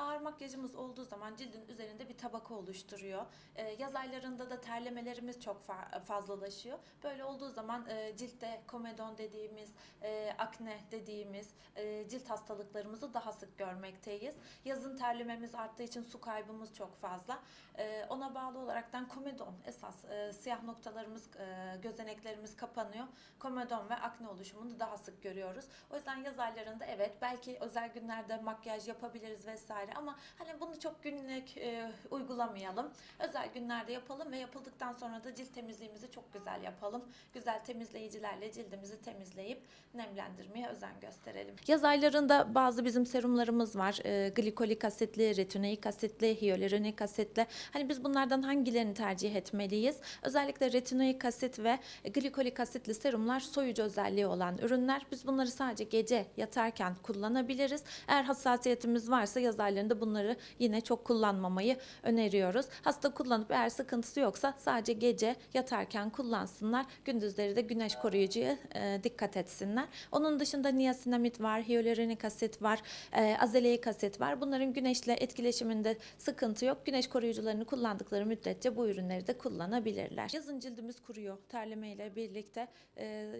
makyajımız olduğu zaman cildin üzerinde bir tabaka oluşturuyor. Ee, yaz aylarında da terlemelerimiz çok fa- fazlalaşıyor. Böyle olduğu zaman e, ciltte komedon dediğimiz, e, akne dediğimiz e, cilt hastalıklarımızı daha sık görmekteyiz. Yazın terlememiz arttığı için su kaybımız çok fazla. E, ona bağlı olaraktan komedon esas e, siyah noktalarımız, e, gözeneklerimiz kapanıyor. Komedon ve akne oluşumunu daha sık görüyoruz. O yüzden yaz aylarında evet belki özel günlerde makyaj yapabiliriz vesaire ama hani bunu çok günlük e, uygulamayalım. Özel günlerde yapalım ve yapıldıktan sonra da cilt temizliğimizi çok güzel yapalım. Güzel temizleyicilerle cildimizi temizleyip nemlendirmeye özen gösterelim. Yaz aylarında bazı bizim serumlarımız var. E, glikolik asitli, retinoik asitli, hyaluronik asitli. Hani biz bunlardan hangilerini tercih etmeliyiz? Özellikle retinoik asit ve glikolik asitli serumlar soyucu özelliği olan ürünler. Biz bunları sadece gece yatarken kullanabiliriz. Eğer hassasiyetimiz varsa yaz aylarında bunları yine çok kullanmamayı öneriyoruz. Hasta kullanıp eğer sıkıntısı yoksa sadece gece yatarken kullansınlar. Gündüzleri de güneş koruyucuya e, dikkat etsinler. Onun dışında niasinamid var, hyaluronik asit var, e, azeleik asit var. Bunların güneşle etkileşiminde sıkıntı yok. Güneş koruyucularını kullandıkları müddetçe bu ürünleri de kullanabilirler. Yazın cildimiz kuruyor. Terleme ile birlikte e,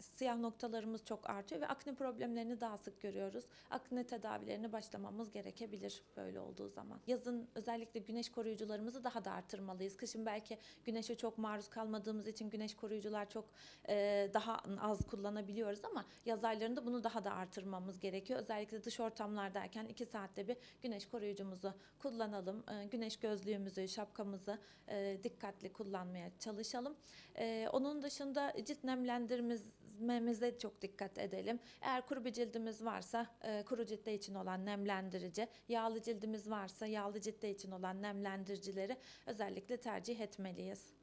siyah noktalarımız çok artıyor ve akne problemlerini daha sık görüyoruz. Akne tedavilerine başlamamız gerekebilir böyle olduğu zaman. Yazın özellikle güneş koruyucularımızı daha da artırmalıyız. Kışın belki güneşe çok maruz kalmadığımız için güneş koruyucular çok e, daha az kullanabiliyoruz ama yaz aylarında bunu daha da artırmamız gerekiyor. Özellikle dış ortamlardayken 2 saatte bir güneş koruyucumuzu kullanalım. E, güneş gözlüğümüzü, şapkamızı e, dikkatli kullanmaya çalışalım. E, onun dışında cilt nemlendirmemize çok dikkat edelim. Eğer kuru bir cildimiz varsa e, kuru ciltte için olan nemlendirici, yağlı cildimiz varsa yağlı ciltte için olan nemlendiricileri özellikle tercih etmeliyiz.